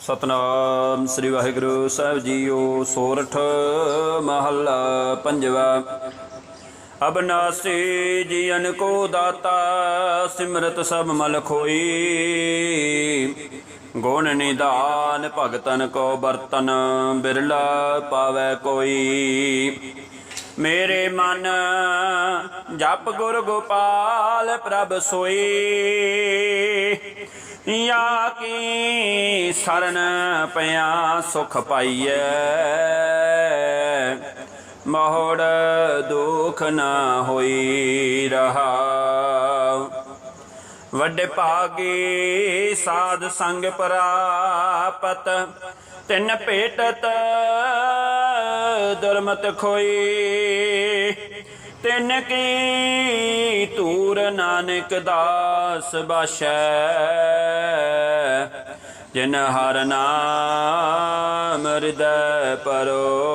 ਸਤਨਾਮ ਸ੍ਰੀ ਵਾਹਿਗੁਰੂ ਸਾਹਿਬ ਜੀਓ ਸੋਰਠ ਮਹੱਲਾ ਪੰਜਵਾ। ਅਬਨਾਸੀ ਜੀਵਨ ਕੋ ਦਾਤਾ, ਸਿਮਰਤ ਸਭ ਮਲ ਖੋਈ। ਗੁਣ ਨਿਦਾਨ ਭਗਤਨ ਕੋ ਬਰਤਨ ਬਿਰਲਾ ਪਾਵੈ ਕੋਈ। ਮੇਰੇ ਮਨ ਜਪ ਗੁਰ ਗੋਪਾਲ ਪ੍ਰਭ ਸੋਈ। ਯਾ ਕੀ ਸਰਨ ਪਿਆ ਸੁਖ ਪਾਈਐ। ਮੋੜ ਦੁਖ ਨਾ ਹੋਈ ਰਹਾ। ਵੱਡੇ ਭਾਗੀ ਸਾਧ ਸੰਗ ਪ੍ਰਾਪਤ ਤਿੰਨ ਭੇਟਤ ਦੁਰਮਤ ਖੋਈ। ਤਿੰਨ ਕੀ ਤੂਰ ਨਾਨਕ ਦਾਸ ਬਾਸ਼ੈ। ਜਿਨ ਹਰ ਨਾਮ ਹਿਰਦੈ ਪਰੋਈ